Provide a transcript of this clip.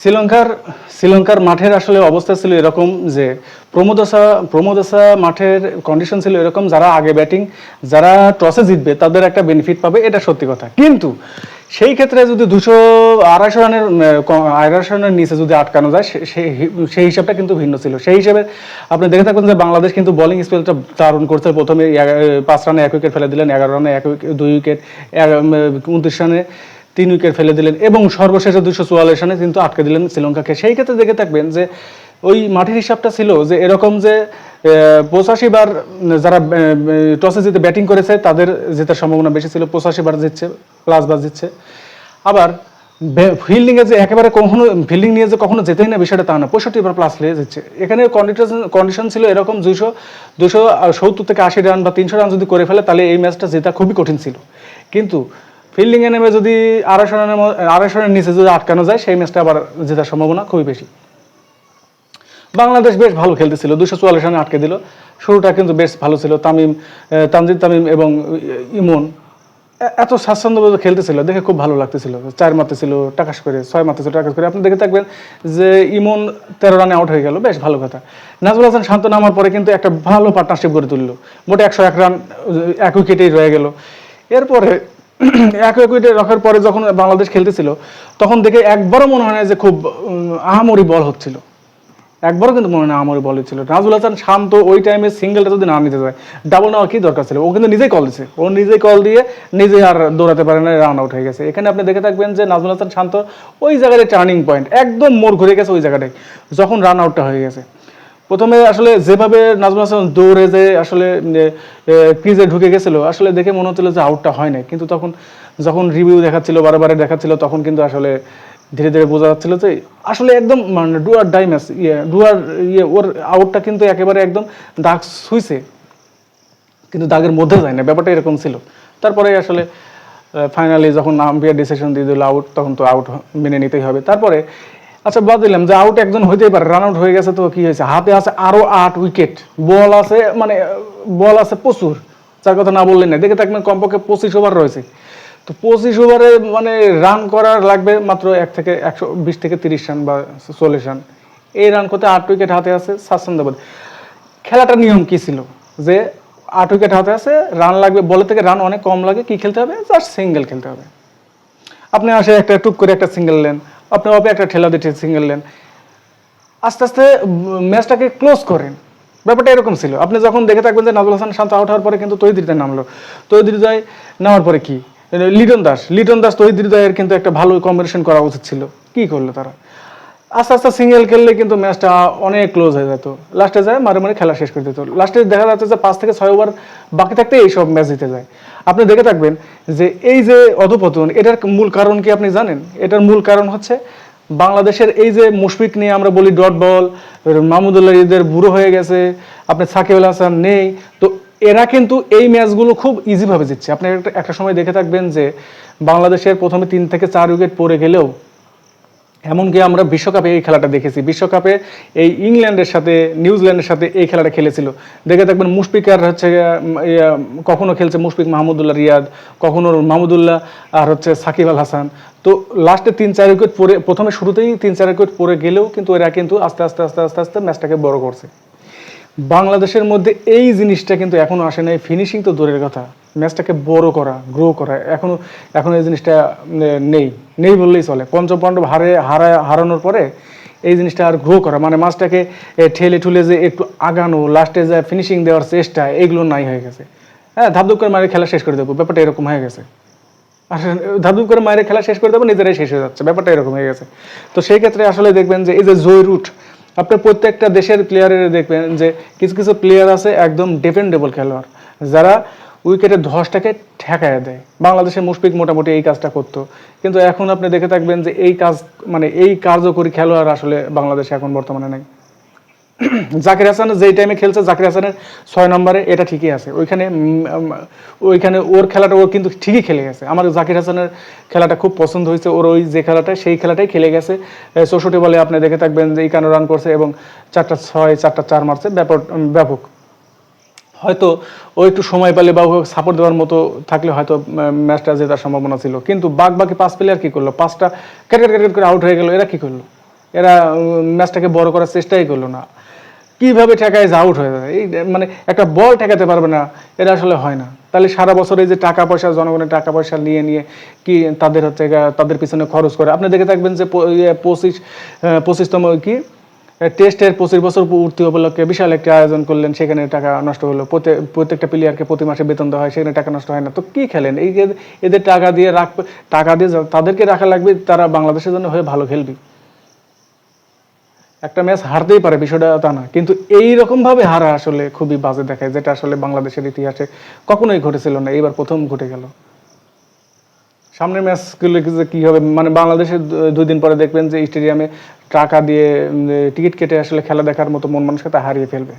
শ্রীলঙ্কার শ্রীলঙ্কার মাঠের আসলে অবস্থা ছিল এরকম যে প্রমোদসা প্রমোদসা মাঠের কন্ডিশন ছিল এরকম যারা আগে ব্যাটিং যারা টসে জিতবে তাদের একটা বেনিফিট পাবে, এটা সত্যি কথা। কিন্তু সেই ক্ষেত্রে যদি দুশো আড়াইশো রানের আড়াইশো রানের নিচে যদি আটকানো যায় সেই হিসাবটা কিন্তু ভিন্ন ছিল। সেই হিসেবে আপনি দেখে থাকবেন যে বাংলাদেশ কিন্তু বোলিং স্পেলটা দারুণ করছে। প্রথমে পাঁচ রানে এক উইকেট ফেলে দিলেন, এগারো রানে এক উইকেট দুই উইকেট উনত্রিশ রানে তিন উইকেট ফেলে দিলেন এবং সর্বশেষে দুশো চুয়াল্লিশ রানে কিন্তু আটকে দিলেন শ্রীলঙ্কাকে। সেই ক্ষেত্রে দেখে থাকবেন যে ওই মাঠের হিসাবটা ছিল যে এরকম যে পঁচাশি বার যারা টসে জিতে ব্যাটিং করেছে, তাদের জেতার সম্ভাবনা বেশি ছিল। পঁচাশি বার জিতছে প্লাস বার জিতছে। আবার ফিল্ডিং এ যে একেবারে কখনো ফিল্ডিং নিয়ে যে কখনো যেতেই না বিষয়টা তা না। পঁয়ষট্টি বার প্লাস নিয়ে যাচ্ছে এখানে কন্ডিশন কন্ডিশন ছিল এরকম দুইশো দুশো সত্তর থেকে আশি রান বা তিনশো রান যদি করে ফেলে, তাহলে এই ম্যাচটা জেতা খুবই কঠিন ছিল। কিন্তু ফিল্ডিং এ নেমে যদি আড়াইশো রানের আড়াইশো রানের নিচে যদি আটকানো যায়, সেই ম্যাচটা আবার জেতার সম্ভাবনা খুবই বেশি। বাংলাদেশ বেশ ভালো খেলতেছিল, দুশো চুয়াল্লিশ রানে আটকে দিল। শুরুটা কিন্তু বেশ ভালো ছিল। তামিম তানজিদ তামিম এবং ইমন এত স্বাচ্ছন্দ্যভাবে খেলতেছিল, দেখে খুব ভালো লাগতেছিল। চার মারতেছিল টাকাস করে, ছয় মারতেছিল টাকাস করে। আপনি দেখে থাকবেন যে ইমন তেরো রানে আউট হয়ে গেল, বেশ ভালো কথা। নাজমুল হাসান শান্ত নামার পরে কিন্তু একটা ভালো পার্টনারশিপ গড়ে তুললো। মোটে একশো এক রান এক উইকেটেই রয়ে গেল। এরপরে এক উইকেটে রাখার পরে যখন বাংলাদেশ খেলতেছিল, তখন দেখে একবারও মনে হয় না যে খুব আহামরি বল হচ্ছিল। একবারও কিন্তু মনে হয় না আমারই বলে ছিল নাজুল হাসান শান্ত ওই টাইমে সিঙ্গেলটা যদি না নিতে যায় ডাবল নেওয়ার কি দরকার ছিল? ও কিন্তু নিজেই কল দিছে। ও নিজেই কল দিয়ে নিজে আর দৌড়াতে পারে না রান আউট হয়ে গেছে। এখানে আপনি দেখে থাকবেন যে নাজুল হাসান শান্ত ওই জায়গায় টার্নিং পয়েন্ট একদম মোড় ঘুরে গেছে ওই জায়গাটায়, যখন রান আউটটা হয়ে গেছে। প্রথমে আসলে যেভাবে নাজমুল হাসান দৌড়ে যে আসলে ক্রিজে ঢুকে গেছিল, আসলে দেখে মনে হচ্ছিল যে আউটটা হয় নাই। কিন্তু তখন যখন রিভিউ দেখাচ্ছিল বারে দেখাচ্ছিল, তখন কিন্তু আসলে ধীরে ধীরে বোঝা যাচ্ছিল যে আসলে একদম মানে ডুয়ার ডাইমাস ইয়ে ডুয়ার ইয়ে ওর আউটটা কিন্তু একেবারে একদম দাগ ছুঁইছে। কিন্তু দাগের মধ্যে যায় না, ব্যাপারটা এরকম ছিল। তারপরে আসলে ফাইনালি যখন আম্পায়ার ডিসিশন দিয়ে দিল আউট তখন তো আউট মেনে নিতেই হবে। তারপরে আচ্ছা বাদ দিলাম, যে আউট একজন হইতেই পারে রান আউট হয়ে গেছে তো কি হয়েছে? হাতে আছে আরও আট উইকেট বল আছে মানে বল আছে প্রচুর, যার কথা না বললেন না দেখে থাকবেন কমপক্ষে পঁচিশ ওভার রয়েছে। তো পঁচিশ ওভারে মানে রান করার লাগবে মাত্র এক থেকে একশো, বিশ থেকে তিরিশ রান বা চল্লিশ রান এই রান করতে আট উইকেট হাতে আছে স্বাচ্ছন্দ্যবোধ খেলাটার নিয়ম কি ছিল? যে আট উইকেট হাতে আছে রান লাগবে বলে থেকে রান অনেক কম লাগে, কি খেলতে হবে? জাস্ট সিঙ্গেল খেলতে হবে। আপনি আসে একটা টুক করে একটা সিঙ্গেল নেন। আপনি অপে একটা ঠেলা দিয়ে সিঙ্গেল নেন। আস্তে আস্তে ম্যাচটাকে ক্লোজ করেন। ব্যাপারটা এরকম ছিল। আপনি যখন দেখে থাকবেন যে নাজুল হাসান শান্ত আউট হওয়ার পরে কিন্তু তৈরি তৈদিরিতে নামলো। তৈরি হৃদয় নামার পরে কি? লিটন দাস। লিটন দাস তৈরি হৃদয়ের কিন্তু একটা ভালো কম্বিনেশন করা উচিত ছিল। কি করল তারা? আস্তে আস্তে সিঙ্গেল খেললে কিন্তু ম্যাচটা অনেক ক্লোজ হয়ে যেত। লাস্টে যায়, মারে মারে খেলা শেষ করে দিত। লাস্টে দেখা যাচ্ছে যে পাঁচ থেকে ছয় ওভার বাকি থাকতে এইসব ম্যাচ জিতে যায়। আপনি দেখে থাকবেন যে এই যে অধপতন, এটার মূল কারণ কি আপনি জানেন? এটার মূল কারণ হচ্ছে বাংলাদেশের এই যে মুশফিক নিয়ে আমরা বলি ডট বল মাহমুদুল্লাহ ঈদের বুড়ো হয়ে গেছে, আপনি সাকিব আল হাসান নেই, তো এরা কিন্তু এই ম্যাচগুলো খুব ইজিভাবে জিতছে। আপনি একটা একটা সময় দেখে থাকবেন যে বাংলাদেশের প্রথমে তিন থেকে চার উইকেট পড়ে গেলেও এমনকি আমরা বিশ্বকাপে এই খেলাটা দেখেছি। বিশ্বকাপে এই ইংল্যান্ডের সাথে, নিউজিল্যান্ডের সাথে এই খেলাটা খেলেছিল। দেখে দেখবেন মুশফিক আর হচ্ছে কখনো খেলছে মুশফিক মাহমুদুল্লাহ রিয়াদ, কখনো মাহমুদুল্লাহ আর হচ্ছে সাকিব আল হাসান। তো লাস্টে তিন, চার উইকেট পরে, প্রথমে শুরুতেই তিন, চার উইকেট পরে গেলেও কিন্তু এরা কিন্তু আস্তে আস্তে আস্তে আস্তে আস্তে ম্যাচটাকে বড় করছে। বাংলাদেশের মধ্যে এই জিনিসটা কিন্তু এখনও আসে নাই। ফিনিশিং তো দূরের কথা। ম্যাচটাকে বড় করা গ্রো করা, এখনও এখনও এই জিনিসটা নেই। নেই বললেই চলে। পঞ্চম পাণ্ডব হারে হারা হারানোর পরে এই জিনিসটা আর গ্রো করা। মানে মাছটাকে ঠেলে ঠুলে যে একটু আগানো লাস্টে যে ফিনিশিং দেওয়ার চেষ্টা, এগুলো নাই হয়ে গেছে। হ্যাঁ ধাপধুপ করে মারে খেলা শেষ করে দেবো। ব্যাপারটা এরকম হয়ে গেছে। আর ধাপধুপ করে মায়ের খেলা শেষ করে দেবো, নিজেরাই শেষ হয়ে যাচ্ছে। ব্যাপারটা এরকম হয়ে গেছে। তো সেই ক্ষেত্রে আসলে দেখবেন যে এই যে জয় রুট আপনার প্রত্যেকটা দেশের প্লেয়ারের দেখবেন যে কিছু কিছু প্লেয়ার আছে একদম ডিপেন্ডেবল খেলোয়াড়, যারা উইকেটের ধসটাকে ঠেকায় দেয়। বাংলাদেশের মুশফিক মোটামুটি এই কাজটা করত। কিন্তু এখন আপনি দেখে থাকবেন যে এই কাজ মানে এই কার্যকরী খেলোয়াড় আসলে বাংলাদেশে এখন বর্তমানে নেই। জাকির হাসান যেই টাইমে খেলছে, জাকির হাসানের ছয় নম্বরে এটা ঠিকই আছে। ওইখানে ওইখানে ওর খেলাটা, ও কিন্তু ঠিকই খেলে গেছে। আমার জাকির হাসানের খেলাটা খুব পছন্দ হয়েছে। ওর ওই যে খেলাটা, সেই খেলাটাই খেলে গেছে। চৌষট্টি বলে আপনি দেখে থাকবেন যে এই কানো রান করছে এবং চারটা ছয়, চারটা চার মারছে। ব্যাপক ব্যাপক। হয়তো ও একটু সময় পেলে বা সাপোর্ট দেওয়ার মতো থাকলে হয়তো ম্যাচটা জেতার সম্ভাবনা ছিল। কিন্তু বাক বাকি পাঁচ প্লেয়ার কি করল? পাঁচটা ক্যাট ক্যাট করে আউট হয়ে গেল। এরা কী করল? এরা ম্যাচটাকে বড় করার চেষ্টাই করল না। কীভাবে ঠেকায় আউট হয়ে যায়? এই মানে একটা বল ঠেকাতে পারবে না, এটা আসলে হয় না। তাহলে সারা বছর এই যে টাকা পয়সা, জনগণের টাকা পয়সা নিয়ে নিয়ে কি তাদের হচ্ছে তাদের পিছনে খরচ করে? আপনি দেখে থাকবেন যে ইয়ে পঁচিশ পঁচিশতম কি? টেস্টের পঁচিশ বছর পূর্তি উপলক্ষে বিশাল একটা আয়োজন করলেন, সেখানে টাকা নষ্ট হলো। প্রত্যেক- প্রত্যেকটা প্লেয়ারকে প্রতি মাসে বেতন দেওয়া হয়, সেখানে টাকা নষ্ট হয় না। তো কি খেলেন? এই যে, এদের টাকা দিয়ে রাখ, টাকা দিয়ে তাদেরকে রাখা লাগবে, তারা বাংলাদেশের জন্য হয়ে ভালো খেলবে। একটা ম্যাচ হারতেই পারে, বিষয়টা তা না। কিন্তু এইরকম ভাবে হারা আসলে খুবই বাজে দেখায়, যেটা আসলে বাংলাদেশের ইতিহাসে কখনোই ঘটেছিল না, এইবার প্রথম ঘটে গেল। সামনের ম্যাচগুলো কি হবে মানে বাংলাদেশের দুই দিন পরে দেখবেন যে স্টেডিয়ামে টাকা দিয়ে টিকিট কেটে আসলে খেলা দেখার মতো মন মানুষকে তা হারিয়ে ফেলবে।